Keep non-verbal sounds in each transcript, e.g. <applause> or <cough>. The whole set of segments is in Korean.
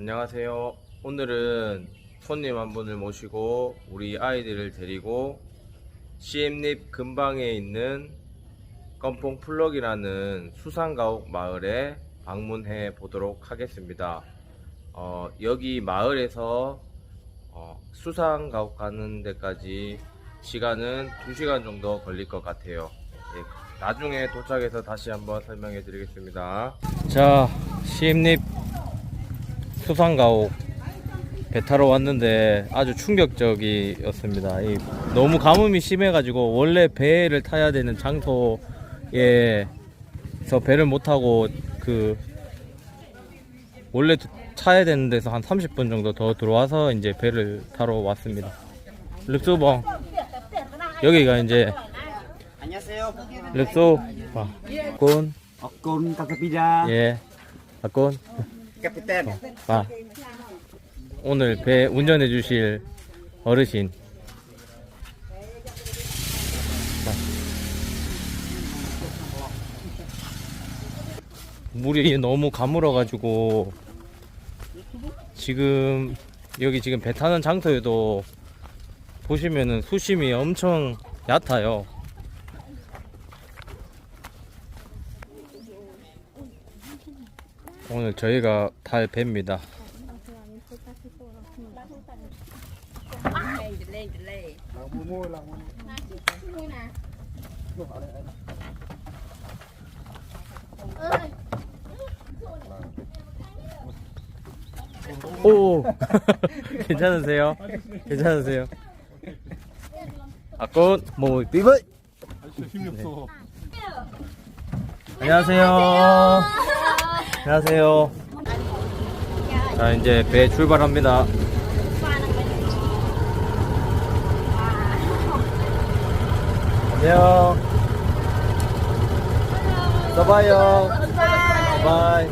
안녕하세요. 오늘은 손님 한 분을 모시고 우리 아이들을 데리고 시엠립 근방에 있는 껌뽕 플럭이라는 수산가옥 마을에 방문해 보도록 하겠습니다. 어, 여기 마을에서 어, 수산가옥 가는 데까지 시간은 2시간 정도 걸릴 것 같아요. 예, 나중에 도착해서 다시 한번 설명해 드리겠습니다. 자, 시엠립 수산가옥 배 타러 왔는데 아주 충격적이었습니다. 이 너무 가뭄이 심해가지고 원래 배를 타야 되는 장소에서 배를 못 타고 그 원래 타야 되는 데서 한 30분 정도 더 들어와서 이제 배를 타러 왔습니다. 릅소봉 여기가 이제. 릅소 아, 꼰 어꾼 카카피자. 예, 아꼰 카피텐. 아, 오늘 배 운전해 주실 어르신. 자. 물이 너무 가물어가지고 지금 여기 지금 배 타는 장소에도 보시면은 수심이 엄청 얕아요. 오늘 저희가 탈 배입니다. 오 <laughs> 괜찮으세요? 괜찮으세요? 아꽃 뭐 비브 안녕하세요. 안녕하세요. 자 이제 배 출발합니다. 안녕. 써봐요. 바이.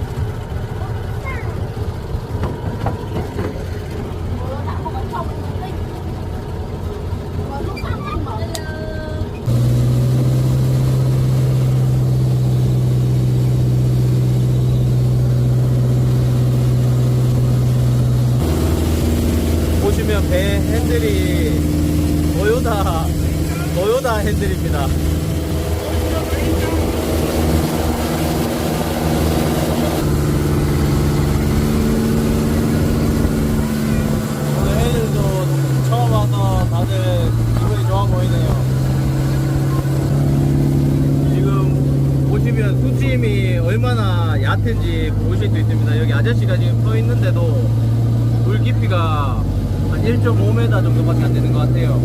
보시면 배 핸들이 도요다 도요다 핸들입니다. 오늘 애들도 처음 와서 다들 기분이 좋아 보이네요. 지금 보시면 수심이 얼마나 얕은지 보실 수 있습니다. 여기 아저씨가 지금 서 있는데도 물 깊이가 한 1.5m 정도밖에 안 되는 것 같아요.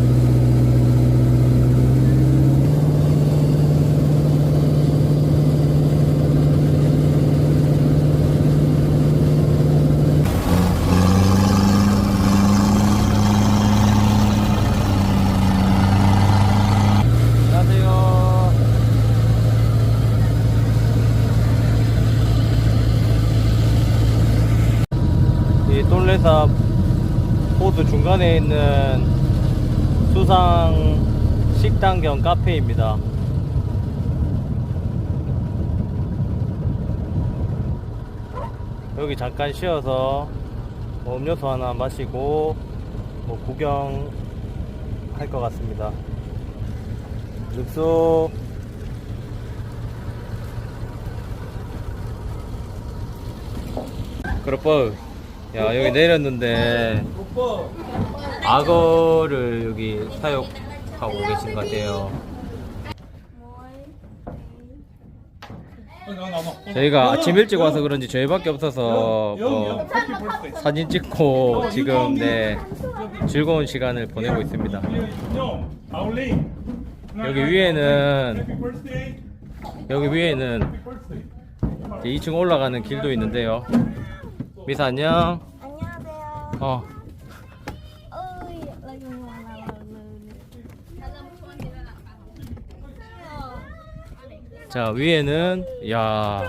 똘레사 호수 중간에 있는 수상 식당 겸 카페입니다. 여기 잠깐 쉬어서 뭐 음료수 하나 마시고 뭐 구경 할 것 같습니다. 늑소 그렇뻐 야 여기 내렸는데 악어를 여기 사육하고 계신 것 같아요. 저희가 아침 일찍 와서 그런지 저희밖에 없어서 뭐 사진 찍고 지금 네 즐거운 시간을 보내고 있습니다. 여기 위에는 여기 위에는 이제 2층 올라가는 길도 있는데요. 미사 안녕. 안녕하세요. 어 자 위에는 야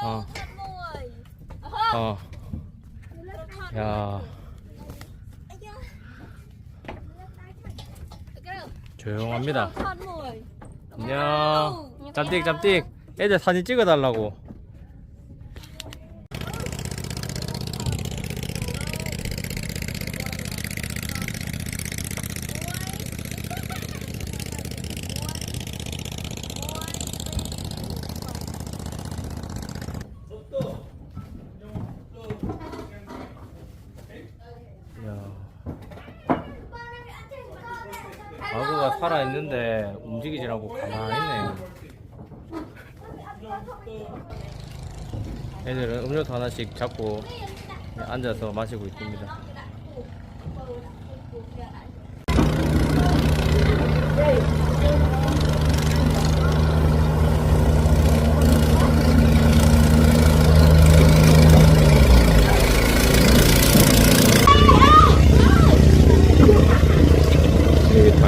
어, 어, 야, 조용합니다. 안녕. 잠띡, 잠띡. 애들 사진 찍어달라고. 배가 살아있는데 움직이질 않고 가만히 있네요. 애들은 음료수 하나씩 잡고 앉아서 마시고 있습니다.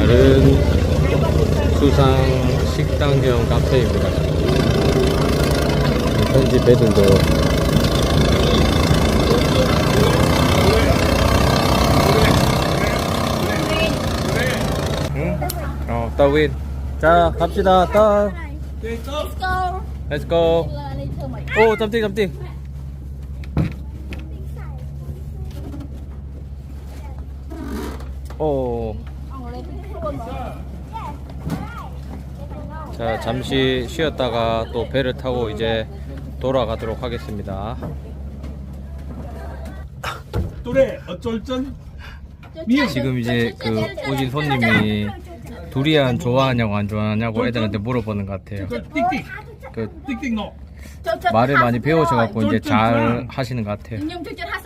다른 수상 식당 겸 카페입니다. 현지 배들도 응? 어, 따윈. 자, 갑시다. 따. Let's go 오, 짬띵, 짬띵. 오. 자, 잠시 쉬었다가 또 배를 타고 이제 돌아가도록 하겠습니다. 또래 어쩔 전 지금 이제 그 오신 손님이 두리안 좋아하냐고 안 좋아하냐고 애들한테 물어보는 것 같아요. 그 띡띡 그 띡띡 너 말을 많이 배우셔갖고 이제 잘 하시는 것 같아요. Nhưng chưa chết 20 rồi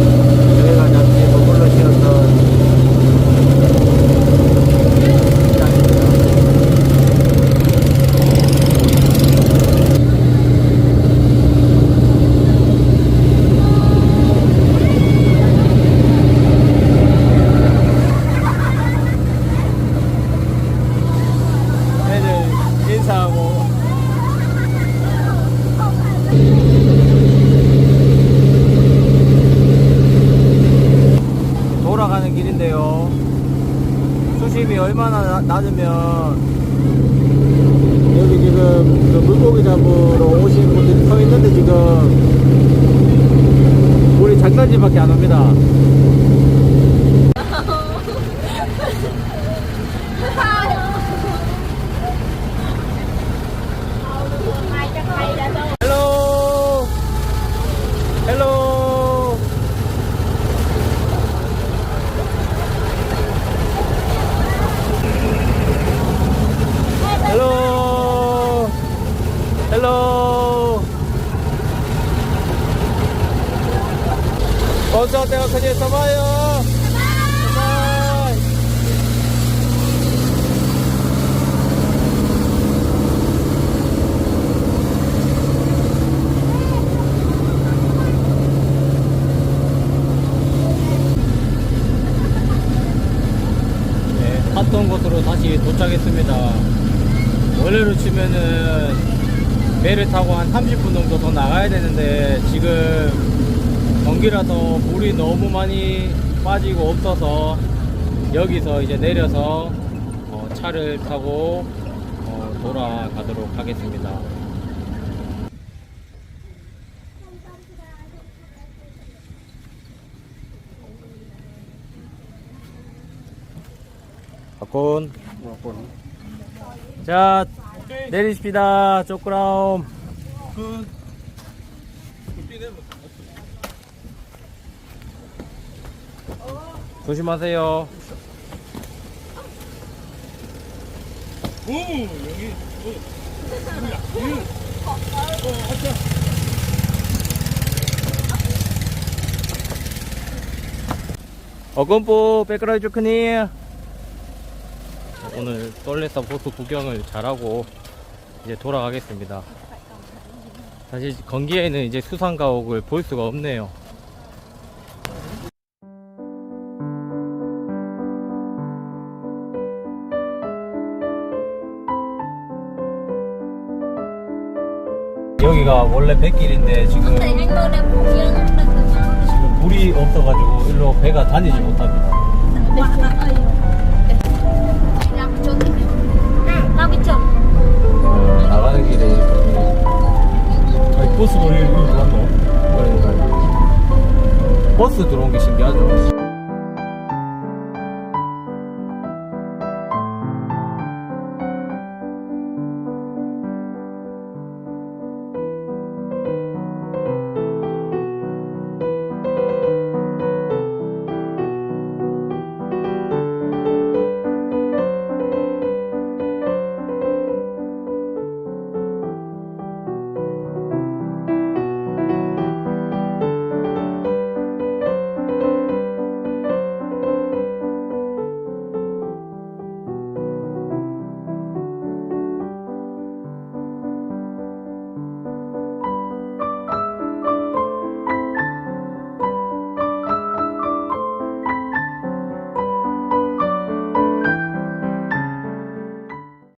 저희가 잠시 머물러 쉬었던 애들 인사하고 돌아가는 길인데요. 수심이 얼마 나 나- 낮으면 여기 지금 그 물고기 잡으러 오신 분들이 서 있는데 지금 우리 장단지밖에 안 옵니다. 크게 써봐요 바이 네, 곳으로 다시 도착했습니다. 원래로 치면은 배를 타고 한 30분 정도 더 나가야 되는데 지금 경기라서 물이 너무 많이 빠지고 없어서 여기서 이제 내려서 어, 차를 타고 어, 돌아가도록 하겠습니다. 바꾼. 자, 내리십시다. 쪼끄라움. 조심하세요. 오 여기 어건뽀 백그라이즈 크니 오늘 떨레사 보트 구경을 잘하고 이제 돌아가겠습니다. 사실 건기에는 이제 수상가옥을 볼 수가 없네요. 여기가 원래 백길인데 지금 có nó 지금 물이 없어가지고 일로 배가 다니지 못합니다. Chồng 어, 나가는 길에 아니 버스 여기 왔노 그러니까 버스 들어온 게 신기하죠.